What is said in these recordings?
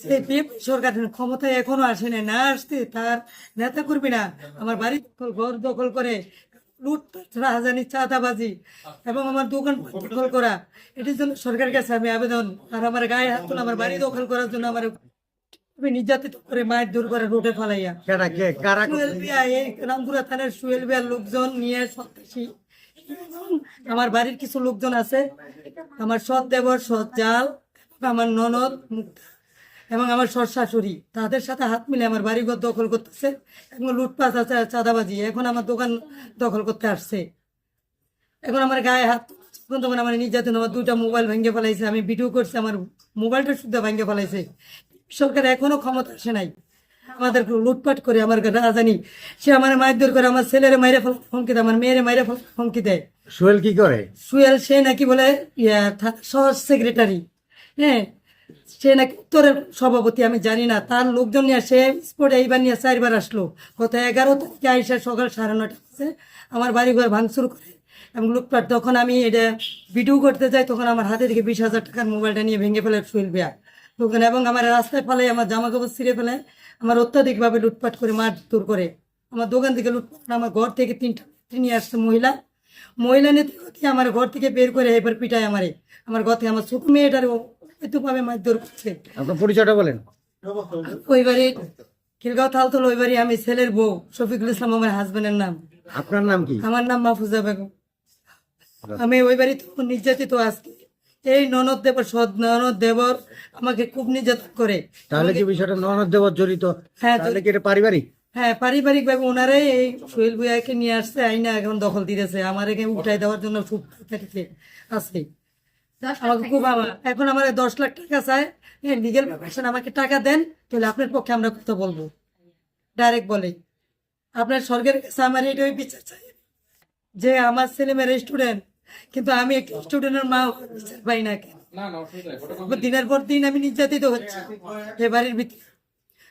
সেই বিএনপি সরকার ক্ষমতায় এখনও আসেনি না আসতে তার নেতা কর্মী না। আমার বাড়ি ঘর দখল করে লুটপাট রাহাজানি চাঁদাবাজি এবং আমার দোকান দখল করা। এটির জন্য সরকারের কাছে আমি আবেদন। আর আমার গায়ে হাত আমার বাড়ি দখল করার জন্য আমার আমি নির্যাতিত করে মায়ের দূর করে রোডে ফালাইয়া। কারা সুয়েল বিয়া এই রামপুরা থানার সুয়েল বিয়ার লোকজন নিয়ে সন্ত্রাসী। আমার বাড়ির কিছু লোকজন আছে। আমার সৎ দেবর সৎ জাল আমার ননদ মুক্তা। এবং আমার সৎ শাশুড়ি তাদের সাথে হাত মিলে আমার বাড়িঘর দখল করতেছে এবং লুটপাট আছে চাঁদাবাজি এখন আমার দোকান দখল করতে আসছে। এখন আমার গায়ে হাত তখন তখন আমার নির্যাতন আমার দুইটা মোবাইল ভেঙে ফেলাইছে আমি ভিডিও করছি আমার মোবাইলটা শুদ্ধ ভেঙে ফেলাইছে। সরকার এখনও ক্ষমতা আসে নাই। আমাদের লুটপাট করে আমার রাজানি সে আমার মারধর করে আমার ছেলের মাইরে ফেল ফমকি দেয় আমার মেয়েরে মাইরে ফেল ফমকি দেয়। সোহেল কি করে? সুয়েল সে নাকি বলে সহ সেক্রেটারি হ্যাঁ সে নাকি উত্তরের সভাপতি, আমি জানি না। তার লোকজন নিয়ে সে স্পোর্টে এইবার নিয়ে চারবার আসলো। গত এগারো তারিখে আইসা সকাল সাড়ে নটা বাজে আমার বাড়ি ঘর ভাঙচুর করে এবং লুটপাট। তখন আমি এটা ভিডিও করতে যাই, তখন আমার হাতে থেকে বিশ হাজার টাকার মোবাইলটা নিয়ে ভেঙে ফেলে সুইল বিয়া। তখন এবং আমার রাস্তায় ফেলে আমার জামা কাপড় ছিঁড়ে ফেলে, আমার অত্যাধিকভাবে লুটপাট করে মার দূর করে। আমার দোকান থেকে লুটপাট আমার ঘর থেকে তিনটা নিয়ে আসছে মহিলা। মহিলা নেতা কি আমার ঘর থেকে বের করে এবার পিটায় আমারে। আমার ঘর থেকে আমার ছোট মেয়েটার এতভাবে মারধর করছে আপনার পরিচয়টা বলেন। ওই বাড়ি খিলগাঁও থালতল ওই বাড়ি আমি ছেলের বউ শফিকুল ইসলাম আমার হাজবেন্ডের নাম। আপনার নাম কি? আমার নাম মাহফুজা বেগম। আমি ওই বাড়ি তো নির্যাতিত আজকে। এই ননদ দেবর সৎ ননদ দেবর আমাকে খুব নির্যাতন করে। তাহলে কি বিষয়টা ননদ দেবর জড়িত? হ্যাঁ, তাহলে কি এটা পারিবারিক? হ্যাঁ পারিবারিক ভাবে ওনারাই এই সোহেল ভুইয়াকে নিয়ে আসছে আইনা এখন দখল দিতেছে। আমার এখানে উঠাই দেওয়ার জন্য খুব আছে। আমাকে খুব আমার এখন আমার দশ লাখ টাকা চায় লিগেল প্রফেশন আমাকে টাকা দেন তাহলে আপনার পক্ষে আমরা কথা বলব। ডাইরেক্ট বলে। আপনার সরকারের কাছে আমার এটাই বিচার চাই। যে আমার ছেলে মেয়ের স্টুডেন্ট কিন্তু আমি একটা স্টুডেন্টের মা বিচার পাই না কেন? দিনের পর দিন আমি নির্যাতিত হচ্ছি এ বাড়ির ভিতরে।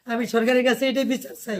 আমি সরকারের কাছে এটাই বিচার চাই।